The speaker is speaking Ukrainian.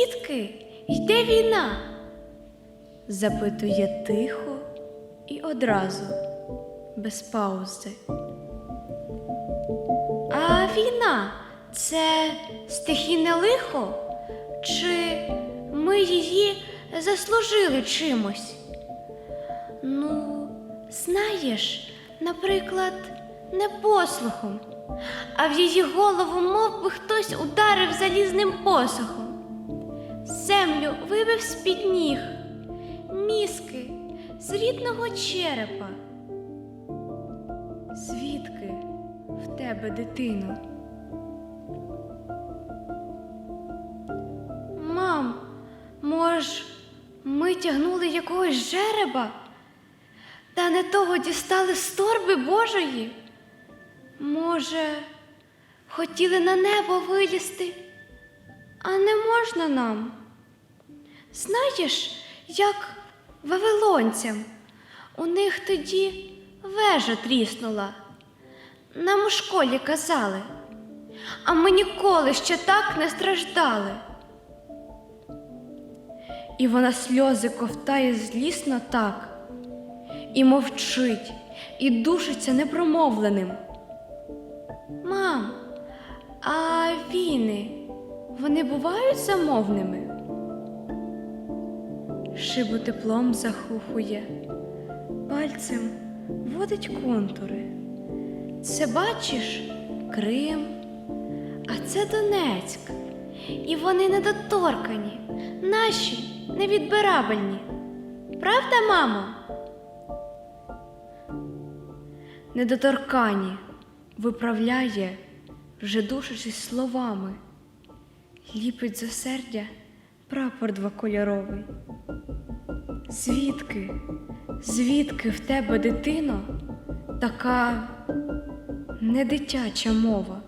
Звідки йде війна? запитує тихо і одразу, без паузи. А війна це стихійне лихо? Чи ми її заслужили чимось? Ну, знаєш, наприклад, не послухом, а в її голову мов би хтось ударив залізним посохом. Землю вибив з-під ніг, мізки з рідного черепа. Звідки в тебе дитино? Мам, мож, ми тягнули якогось жереба, та не того дістали з торби Божої? Може, хотіли на небо вилізти, а не можна нам? Знаєш, як вавилонцям, у них тоді вежа тріснула. Нам у школі казали, а ми ніколи ще так не страждали. І вона сльози ковтає злісно так, і мовчить, і душиться непромовленим. Мам, а війни, вони бувають замовними? Шибу теплом захухує, пальцем водить контури. Це бачиш Крим, а це Донецьк. І вони недоторкані, наші невідбирабельні. Правда, мамо? Недоторкані виправляє, вже душачись словами, ліпить з осердя прапор двокольоровий. Звідки, звідки в тебе, дитино, така недитяча мова?